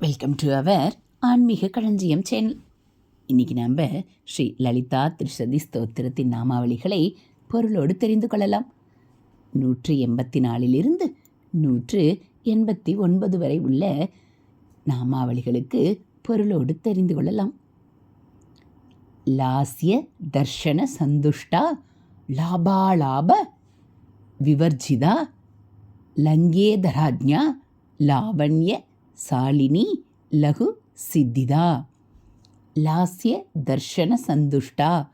Welcome to our ஆன்மீக களஞ்சியம் channel இன்னைக்கு நம்ம ஸ்ரீ லலிதா திரிசதி ஸ்தோத்திரத்தின் நாமாவளிகளை பொருளோடு தெரிந்து கொள்ளலாம். நூற்று எண்பத்தி நாலிலிருந்து நூற்று எண்பத்தி ஒன்பது வரை உள்ள நாமாவளிகளுக்கு பொருளோடு தெரிந்து கொள்ளலாம். லாஸ்ய தர்ஷன சந்துஷ்டா லாபாலாப விவர்ஜிதா லங்கேதராஜ்யா லாவண்ய சாலினி லகு சித்திதா. லாஸ்ய தர்ஷன சந்துஷ்டா.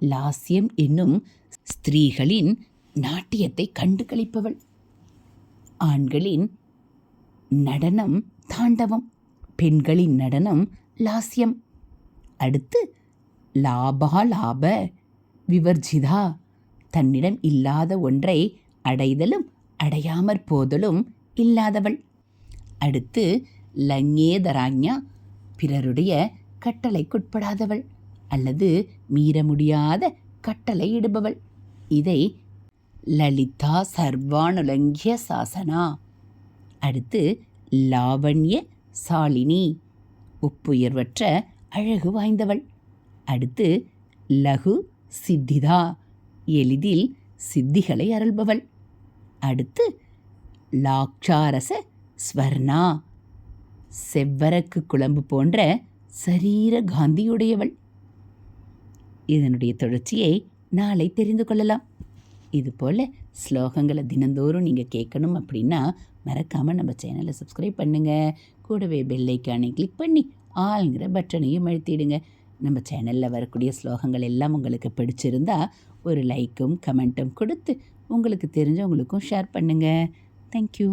லாஸ்யம் என்னும் ஸ்திரீகளின் நாட்டியத்தை கண்டு கழிப்பவள் ஆண்களின் நடனம் தாண்டவம். பெண்களின் நடனம் லாஸ்யம். அடுத்து லாபா லாப விவர்ஜிதா. தன்னிடம் இல்லாத ஒன்றை அடைதலும் அடையாமற் போதலும் இல்லாதவள். அடுத்து லங்கேதராஞ்ஞா பிறருடைய கட்டளைக்குட்படாதவள் அல்லது மீற முடியாத கட்டளையிடுபவள் இதை லலிதா சர்வானுலங்கிய சாசனா. அடுத்து லாவண்ய சாலினி ஒப்புயர்வற்ற அழகு வாய்ந்தவள். அடுத்து லகு சித்திதா எளிதில் சித்திகளை அருள்பவள். அடுத்து லாக்ஷாரச ஸ்வர்ணா. செவ்வரக்கு குழம்பு போன்ற சரீர காந்தியுடையவள். இதனுடைய தொடர்ச்சியை நாளை தெரிந்து கொள்ளலாம். இதுபோல் ஸ்லோகங்களை தினந்தோறும் நீங்கள் கேட்கணும் அப்படின்னா மறக்காமல் நம்ம சேனலை சப்ஸ்கிரைப் பண்ணுங்கள் கூடவே பெல்லைக்கானை கிளிக் பண்ணி ஆளுங்கிற பட்டனையும் அழுத்திடுங்க. நம்ம சேனலில் வரக்கூடிய ஸ்லோகங்கள் எல்லாம் உங்களுக்கு பிடிச்சிருந்தா ஒரு லைக்கும் கமெண்ட்டும் கொடுத்து உங்களுக்கு தெரிஞ்சவங்களுக்கும் ஷேர் பண்ணுங்கள் தேங்க்யூ